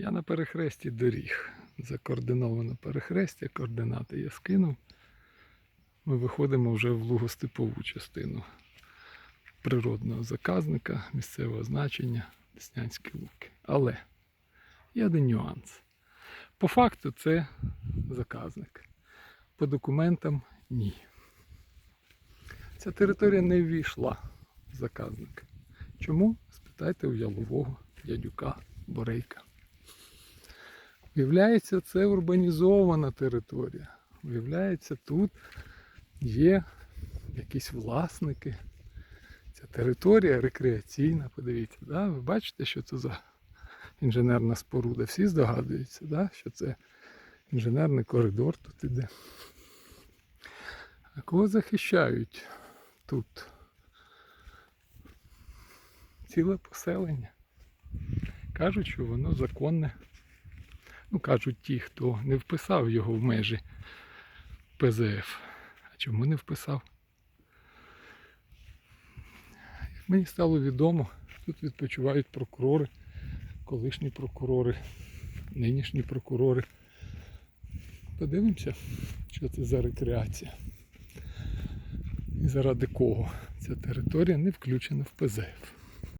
Я на перехресті доріг. Закоординовано перехрестя, координати я скинув. Ми виходимо вже в лугостепову частину природного заказника, місцевого значення Деснянські луки. Але є один нюанс. По факту це заказник. По документам ні. Ця територія не ввійшла в заказник. Чому? Спитайте у ялового, дядюка, Борейка. Виявляється, це урбанізована територія. Виявляється, тут є якісь власники. Ця територія рекреаційна, подивіться, да? ви бачите, що це за інженерна споруда. Всі здогадуються, да? що це інженерний коридор тут іде. А кого захищають тут? Ціле поселення. Кажуть, що воно законне. Ну, кажуть ті, хто не вписав його в межі ПЗФ. А чому не вписав? Як мені стало відомо, тут відпочивають прокурори, колишні прокурори, нинішні прокурори. Подивимося, що це за рекреація. І заради кого ця територія не включена в ПЗФ.